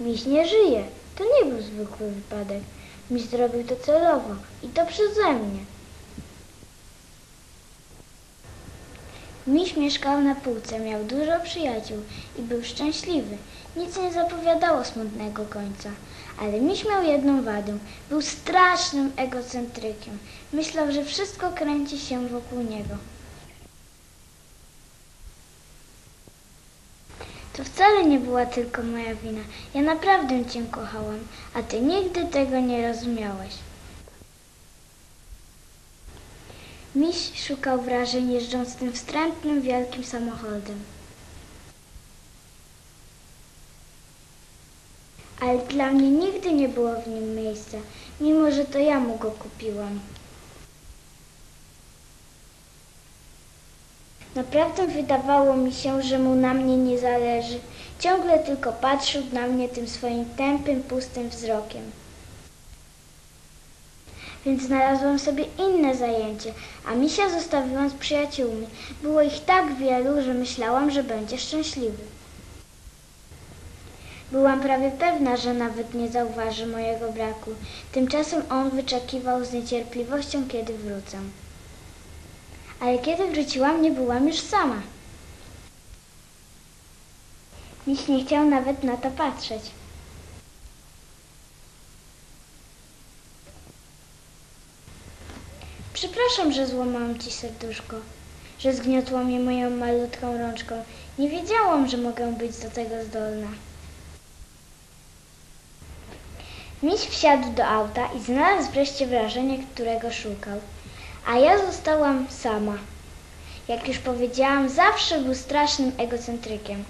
Miś nie żyje. To nie był zwykły wypadek. Miś zrobił to celowo i to przeze mnie. Miś mieszkał na półce, miał dużo przyjaciół i był szczęśliwy. Nic nie zapowiadało smutnego końca. Ale Miś miał jedną wadę. Był strasznym egocentrykiem. Myślał, że wszystko kręci się wokół niego. To wcale nie była tylko moja wina. Ja naprawdę cię kochałam, a ty nigdy tego nie rozumiałeś. Miś szukał wrażeń jeżdżąc tym wstrętnym, wielkim samochodem. Ale dla mnie nigdy nie było w nim miejsca, mimo że to ja mu go kupiłam. Naprawdę wydawało mi się, że mu na mnie nie zależy. Ciągle tylko patrzył na mnie tym swoim tępym, pustym wzrokiem. Więc znalazłam sobie inne zajęcie, a misia zostawiłam z przyjaciółmi. Było ich tak wielu, że myślałam, że będzie szczęśliwy. Byłam prawie pewna, że nawet nie zauważy mojego braku. Tymczasem on wyczekiwał z niecierpliwością, kiedy wrócę. Ale kiedy wróciłam, nie byłam już sama. Nikt nie chciał nawet na to patrzeć. Przepraszam, że złamałam ci serduszko, że zgniotłam je moją malutką rączką. Nie wiedziałam, że mogę być do tego zdolna. Miś wsiadł do auta i znalazł wreszcie wrażenie, którego szukał. A ja zostałam sama. Jak już powiedziałam, zawsze był strasznym egocentrykiem.